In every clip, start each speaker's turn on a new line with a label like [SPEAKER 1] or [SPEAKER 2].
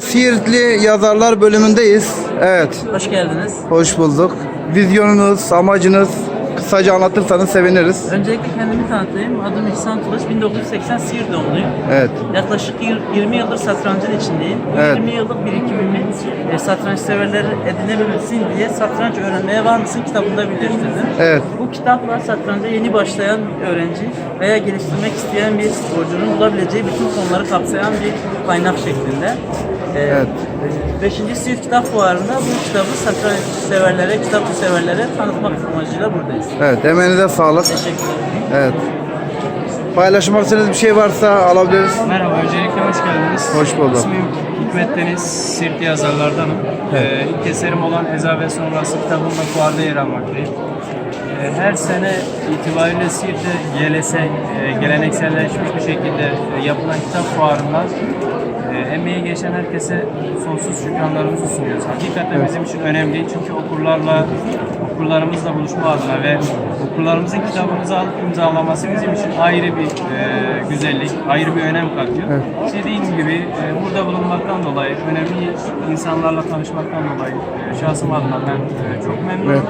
[SPEAKER 1] Siirtli Yazarlar bölümündeyiz. Evet,
[SPEAKER 2] Hoş geldiniz.
[SPEAKER 1] hoş bulduk. Vizyonunuz, amacınız kısaca anlatırsanız seviniriz.
[SPEAKER 2] Öncelikle kendimi tanıtayım. Adım İhsan Tulaş. 1980 Siirt doğumluyum.
[SPEAKER 1] Evet,
[SPEAKER 2] Yaklaşık yir- 20 yıldır satrancın içindeyim. Bu
[SPEAKER 1] Evet.
[SPEAKER 2] 20 yıllık birikimimi e, satranç severleri edinebilsin diye Satranç Öğrenmeye Var mısın kitabında birleştirdim.
[SPEAKER 1] evet,
[SPEAKER 2] Bu kitapla satranca yeni başlayan öğrenci veya geliştirmek isteyen bir sporcunun bulabileceği bütün konuları kapsayan bir kaynak şeklinde. Ee,
[SPEAKER 1] Evet.
[SPEAKER 2] 5. Siirt Kitap Fuarı'nda bu kitabı satranç severlere, kitap severlere tanıtmak amacıyla buradayız.
[SPEAKER 1] evet. Emeğinize sağlık.
[SPEAKER 2] Teşekkürler.
[SPEAKER 1] Evet. Paylaşmak istediğiniz bir şey varsa alabiliriz.
[SPEAKER 3] Merhaba, öncelikle hoş geldiniz.
[SPEAKER 1] Hoş bulduk.
[SPEAKER 3] İsmim Hikmet Deniz, Sirt yazarlardanım. Ee, ilk eserim olan Eza ve Sonrası kitabımla fuarda yer almaktayım. Ee, her sene itibariyle Sirt'te GLS, e, gelenekselleşmiş bir şekilde e, yapılan kitap fuarından e, emeği geçen herkese sonsuz şükranlarımızı sunuyoruz. Hakikaten bizim için önemli çünkü okurlarla, okurlarımızla buluşma adına ve okurlarımızın kitabımızı alıp imzalaması bizim için ayrı bir e, güzellik, ayrı bir önem katıyor. Dediğim gibi e, burada bulunmaktan dolayı, önemli insanlarla tanışmaktan dolayı e, şahsım adına ben e, çok memnunum.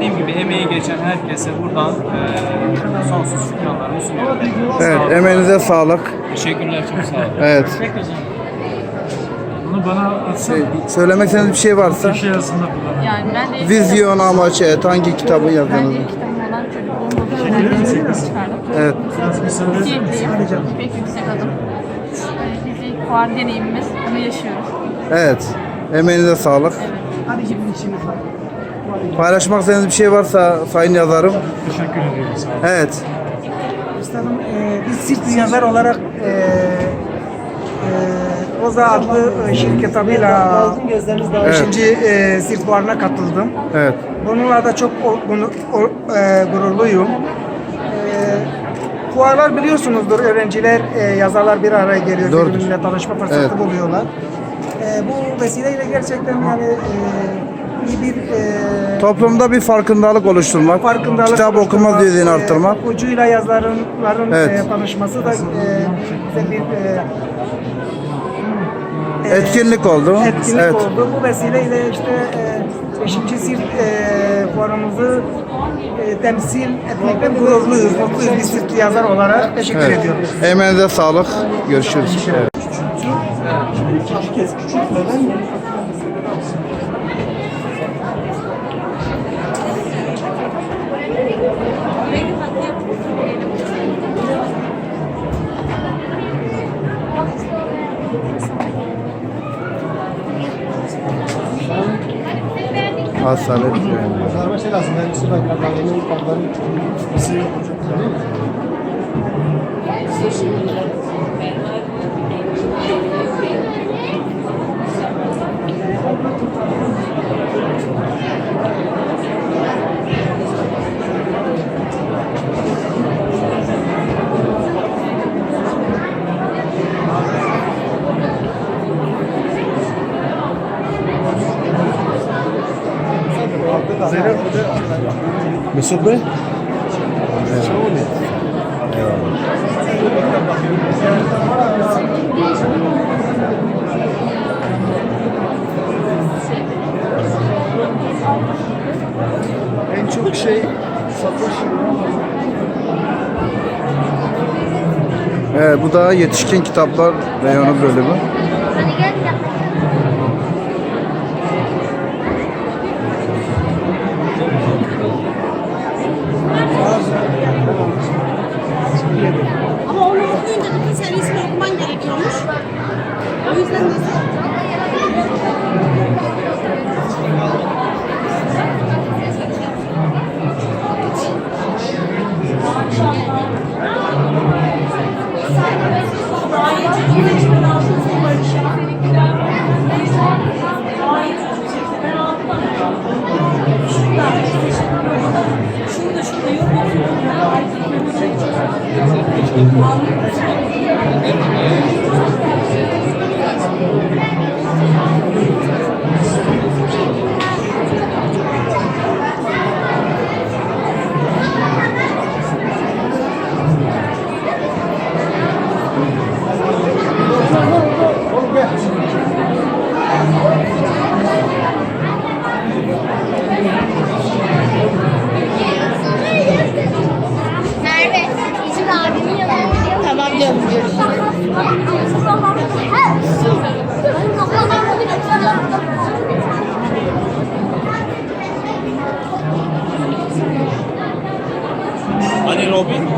[SPEAKER 3] Dediğim gibi emeği geçen herkese buradan e, sonsuz şükranlarımı sunuyorum. Sağ
[SPEAKER 1] Evet,
[SPEAKER 3] olun.
[SPEAKER 1] emeğinize sağlık.
[SPEAKER 3] Teşekkürler, çok sağ olun.
[SPEAKER 1] Evet.
[SPEAKER 4] Bunu bana atsana.
[SPEAKER 1] Şey, Söylemek istediğiniz bir şey varsa.
[SPEAKER 4] Köşe yazısında kullan.
[SPEAKER 5] Yani ben de
[SPEAKER 1] Vizyon, amaç, evet. Hangi kitabı
[SPEAKER 5] ben
[SPEAKER 1] yazdınız?
[SPEAKER 5] de kitabım olan çocukluğum burada öğrenmiştim çıkardım.
[SPEAKER 1] Evet,
[SPEAKER 5] Siirtliyim. İpek Yüksek adım. Ee, Biz ilk fuar deneyimimiz. Bunu yaşıyoruz.
[SPEAKER 1] evet. Emeğinize sağlık. Paylaşmak istediğiniz bir şey varsa sayın yazarım.
[SPEAKER 4] teşekkür ediyorum. Sağ olun.
[SPEAKER 1] Evet.
[SPEAKER 6] Üstadım e, biz Sirt yazar olarak e, e, Oza adlı e, şirket adıyla 5. E, Sirt Fuarı'na katıldım.
[SPEAKER 1] Evet.
[SPEAKER 6] Bununla da çok o- bunu, o- e, gururluyum. E, fuarlar biliyorsunuzdur öğrenciler, e, yazarlar bir araya geliyor,
[SPEAKER 1] Doğrudur.
[SPEAKER 6] birbirine tanışma fırsatı
[SPEAKER 1] Evet.
[SPEAKER 6] buluyorlar. E, bu vesileyle gerçekten yani e, iyi bir e,
[SPEAKER 1] Toplumda bir farkındalık oluşturmak,
[SPEAKER 6] farkındalık
[SPEAKER 1] kitap okuma
[SPEAKER 6] oluşturmak,
[SPEAKER 1] düzeyini
[SPEAKER 6] e,
[SPEAKER 1] arttırmak.
[SPEAKER 6] Okuyucuyla yazarların
[SPEAKER 1] Evet.
[SPEAKER 6] e, tanışması da e, bir e, e,
[SPEAKER 1] Etkinlik oldu.
[SPEAKER 6] etkinlik
[SPEAKER 1] Evet.
[SPEAKER 6] oldu. Bu vesileyle işte e, 5. Sirt e, fuarımızı e, temsil etmekten gururluyuz, mutluyuz bir Sirt yazar olarak. Teşekkür
[SPEAKER 1] Evet.
[SPEAKER 6] ediyorum.
[SPEAKER 1] Emeğinize sağlık. Görüşürüz. Evet. Hastalık.
[SPEAKER 7] Sarma şey lazım. Ben üstüne kartlarını, kartlarını birisi yok hocam. Bey? En çok şey satış
[SPEAKER 1] Evet, bu da yetişkin kitaplar reyonu bölümü.
[SPEAKER 8] Şunu da şurada yok. Şunu da yok. Robin.